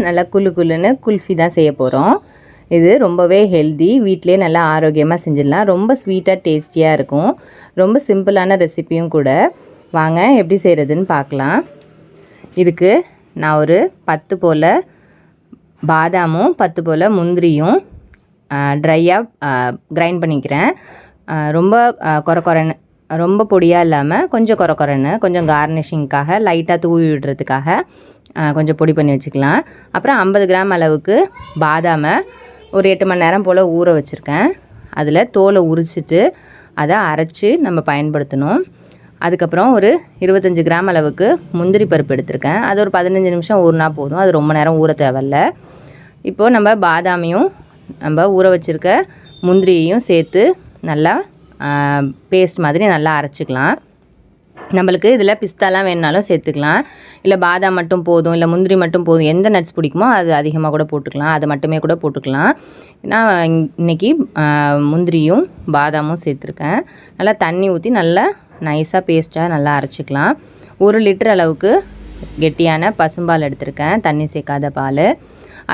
நல்லா குலு குலுன்னு குல்ஃபி தான் செய்ய போகிறோம் இது ரொம்பவே ஹெல்தி வீட்டிலே நல்லா ஆரோக்கியமாக செஞ்சிடலாம். ரொம்ப ஸ்வீட்டாக டேஸ்டியாக இருக்கும். ரொம்ப சிம்பிளான ரெசிப்பியும் கூட. வாங்க எப்படி செய்கிறதுன்னு பார்க்கலாம். இதுக்கு நான் ஒரு பத்து போல் பாதாமும் பத்து போல் முந்திரியும் ட்ரையாக கிரைண்ட் பண்ணிக்கிறேன். ரொம்ப ஆ, கொர ரொம்ப பொடியாக இல்லாமல் கொஞ்சம் கொர கொரன்னு கொஞ்சம் கார்னிஷிங்க்காக லைட்டாக தூவி விடுறதுக்காக கொஞ்சம் பொடி பண்ணி வச்சுக்கலாம். அப்புறம் ஐம்பது கிராம் அளவுக்கு பாதாமை ஒரு எட்டு மணி நேரம் போல் ஊற வச்சுருக்கேன். அதில் தோலை உரிச்சிட்டு அதை அரைச்சி நம்ம பயன்படுத்தணும். அதுக்கப்புறம் ஒரு இருபத்தஞ்சி கிராம் அளவுக்கு முந்திரி பருப்பு எடுத்திருக்கேன். அது ஒரு பதினஞ்சு நிமிஷம் ஊறினா போதும். அது ரொம்ப நேரம் ஊற தேவையில்ல. இப்போது நம்ம பாதாமையும் நம்ம ஊற வச்சுருக்க முந்திரியையும் சேர்த்து நல்லா பேஸ்ட் மாதிரி நல்லா அரைச்சிக்கலாம். நம்மளுக்கு இதில் பிஸ்தாலாம் வேணுனாலும் சேர்த்துக்கலாம். இல்லை பாதாம் மட்டும் போதும் இல்லை முந்திரி மட்டும் போதும் எந்த நட்ஸ் பிடிக்குமோ அது அதிகமாக கூட போட்டுக்கலாம். அது மட்டுமே கூட போட்டுக்கலாம். நான் இன்றைக்கி முந்திரியும் பாதாமும் சேர்த்துருக்கேன். நல்லா தண்ணி ஊற்றி நல்லா நைஸாக பேஸ்ட்டாக நல்லா அரைச்சிக்கலாம். ஒரு லிட்டர் அளவுக்கு கெட்டியான பசும்பால் எடுத்திருக்கேன். தண்ணி சேர்க்காத பால்.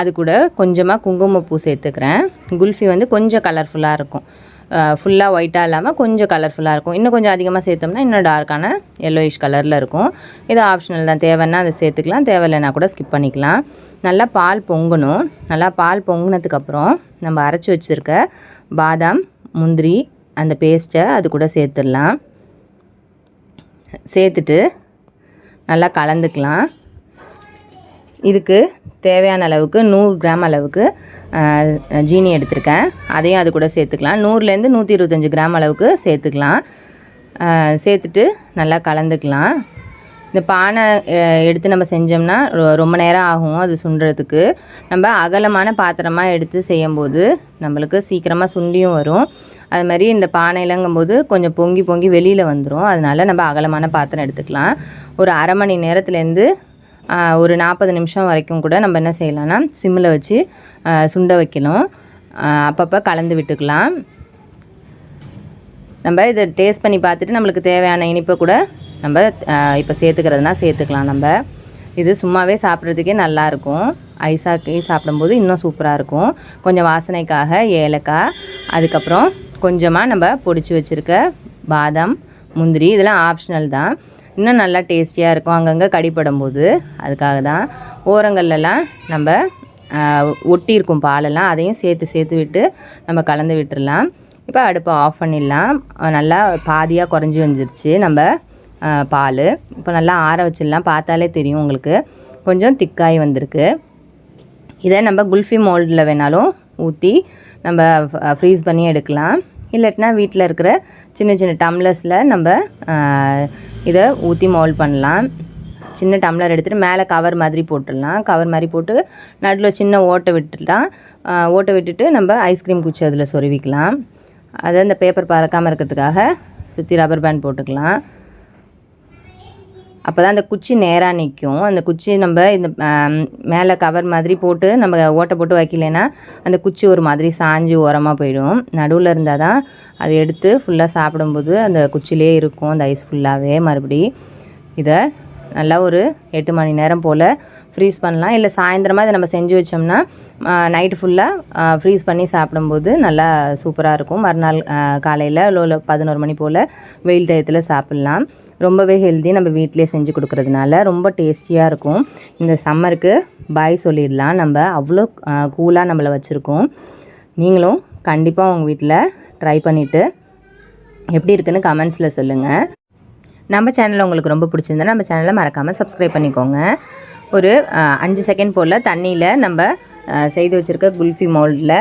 அது கூட கொஞ்சமாக குங்குமப்பூ சேர்த்துக்கிறேன். குல்ஃபி வந்து கொஞ்சம் கலர்ஃபுல்லாக இருக்கும். ஃபுல்லாக ஒயிட்டாக இல்லாமல் கொஞ்சம் கலர்ஃபுல்லாக இருக்கும். இன்னும் கொஞ்சம் அதிகமாக சேர்த்தோம்னா இன்னும் டார்க்கான எல்லோயிஷ் கலரில் இருக்கும். இது ஆப்ஷனல் தான். தேவைன்னா அதை சேர்த்துக்கலாம். தேவையில்லைனா கூட ஸ்கிப் பண்ணிக்கலாம். நல்லா பால் பொங்கணும். நல்லா பால் பொங்கினதுக்கப்புறம் நம்ம அரைச்சி வச்சுருக்க பாதாம் முந்திரி அந்த பேஸ்ட்டை அது கூட சேர்த்துடலாம். சேர்த்துட்டு நல்லா கலந்துக்கலாம். இதுக்கு தேவையான அளவுக்கு நூறு கிராம் அளவுக்கு ஜீனி எடுத்திருக்கேன். அதையும் அது கூட சேர்த்துக்கலாம். நூறுலேருந்து நூற்றி இருபத்தஞ்சி கிராம் அளவுக்கு சேர்த்துக்கலாம். சேர்த்துட்டு நல்லா கலந்துக்கலாம். இந்த பானை எடுத்து நம்ம செஞ்சோம்னா ரொம்ப நேரம் ஆகும் அது சுண்டுறதுக்கு நம்ம அகலமான பாத்திரமாக எடுத்து செய்யும்போது நம்மளுக்கு சீக்கிரமாக சுண்டியும் வரும். அது மாதிரி இந்த பானையிலங்கும்போது கொஞ்சம் பொங்கி பொங்கி வெளியில் வந்துடும் அதனால் நம்ம அகலமான பாத்திரம் எடுத்துக்கலாம். ஒரு அரை மணி நேரத்துலேருந்து ஒரு நாற்பது நிமிஷம் வரைக்கும் கூட நம்ம என்ன செய்யலாம்னா சிம்மில் வச்சு சுண்ட வைக்கணும். அப்பப்போ கலந்து விட்டுக்கலாம். நம்ம இதை டேஸ்ட் பண்ணி பார்த்துட்டு நம்மளுக்கு தேவையான இனிப்பை கூட நம்ம இப்போ சேர்த்துக்கிறதுனா சேர்த்துக்கலாம் நம்ம. இது சும்மாவே சாப்பிட்றதுக்கே நல்லாயிருக்கும். ஐஸாக்கி சாப்பிடும்போது இன்னும் சூப்பராக இருக்கும் கொஞ்சம் வாசனைக்காக ஏலக்காய் அதுக்கப்புறம் கொஞ்சமாக நம்ம பொடிச்சு வச்சுருக்க பாதாம் முந்திரி இதெல்லாம் ஆப்ஷனல் தான். இன்னும் நல்லா டேஸ்டியாக இருக்கும். அங்கங்கே கடிப்படும் போது அதுக்காக தான் ஓரங்கள்லலாம் நம்ம ஒட்டியிருக்கும் ஒட்டி இருக்கும் பாலெல்லாம் அதையும் சேர்த்து சேர்த்து விட்டு நம்ம கலந்து விட்டுடலாம் இப்போ அடுப்பை ஆஃப் பண்ணிடலாம். நல்லா பாதியாக குறைஞ்சி வந்துருச்சு நம்ம பால். இப்போ நல்லா ஆற வச்சிடலாம். பார்த்தாலே தெரியும் உங்களுக்கு. கொஞ்சம் திக்காகி வந்திருக்கு. இதை நம்ம குல்ஃபி மோல்டில் வேணாலும் ஊற்றி நம்ம ஃப்ரீஸ் பண்ணி எடுக்கலாம். இல்லாட்டினா வீட்டில் இருக்கிற சின்ன சின்ன டம்ளர்ஸில் நம்ம இதை ஊற்றி மோல்ட் பண்ணலாம். சின்ன டம்ளர் எடுத்துகிட்டு மேலே கவர் மாதிரி போட்டுடலாம். கவர் மாதிரி போட்டு நடுவில் சின்ன ஓட்டை விட்டுடலாம் ஓட்டை விட்டுட்டு நம்ம ஐஸ்கிரீம் குச்சி அதில் சொருவிக்கலாம். அதை அந்த பேப்பர் பறக்காமல் இருக்கிறதுக்காக சுற்றி ரப்பர் பேண்ட் போட்டுக்கலாம். அப்போ தான் அந்த குச்சி நேராக நிற்கும் அந்த குச்சி நம்ம இந்த மேலே கவர் மாதிரி போட்டு நம்ம ஓட்டை போட்டு வைக்கலைன்னா அந்த குச்சி ஒரு மாதிரி சாஞ்சு ஓரமாக போயிடும். நடுவில் இருந்தால் தான் அதை எடுத்து ஃபுல்லாக சாப்பிடும்போது அந்த குச்சிலே இருக்கும். அந்த ஐஸ் ஃபுல்லாகவே மறுபடி இதை நல்லா ஒரு எட்டு மணி நேரம் போல் ஃப்ரீஸ் பண்ணலாம். இல்லை சாயந்தரமாக இதை நம்ம செஞ்சு வச்சோம்னா நைட்டு ஃபுல்லாக ஃப்ரீஸ் பண்ணி சாப்பிடும்போது நல்லா சூப்பராக இருக்கும். மறுநாள் காலையில் இல்லை பதினோரு மணி போல் வெயில் டயத்தில் சாப்பிட்லாம். ரொம்பவே ஹெல்தி நம்ம வீட்டிலே செஞ்சு கொடுக்கறதுனால ரொம்ப டேஸ்டியாக இருக்கும். இந்த சம்மருக்கு பாய் சொல்லிடலாம். நம்ம அவ்வளோ கூலாக நம்மளை வச்சுருக்கோம். நீங்களும் கண்டிப்பாக உங்கள் வீட்டில் ட்ரை பண்ணிவிட்டு எப்படி இருக்குன்னு கமெண்ட்ஸில் சொல்லுங்கள் நம்ம சேனல் உங்களுக்கு ரொம்ப பிடிச்சிருந்தா நம்ம சேனலை மறக்காமல் சப்ஸ்கிரைப் பண்ணிக்கோங்க. ஒரு அஞ்சு செகண்ட் போல் தண்ணியில் நம்ம செய்து வச்சுருக்க குல்ஃபி மோல்டில்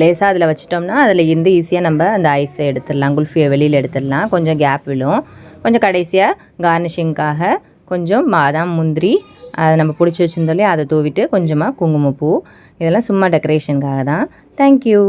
லேசாக அதில் வச்சிட்டோம்னா அதில் இருந்து ஈஸியாக நம்ம அந்த ஐஸை எடுத்துடலாம் குல்ஃபியை வெளியில் எடுத்துடலாம். கொஞ்சம் கேப் விழும். கொஞ்சம் கடைசியாக கார்னிஷிங்காக கொஞ்சம் பாதாம் முந்திரி அதை நம்ம பிடிச்சி வச்சுருந்தோலே அதை தூவிட்டு கொஞ்சமாக குங்குமப்பூ. இதெல்லாம் சும்மா டெக்கரேஷனுக்காக தான். தேங்க்யூ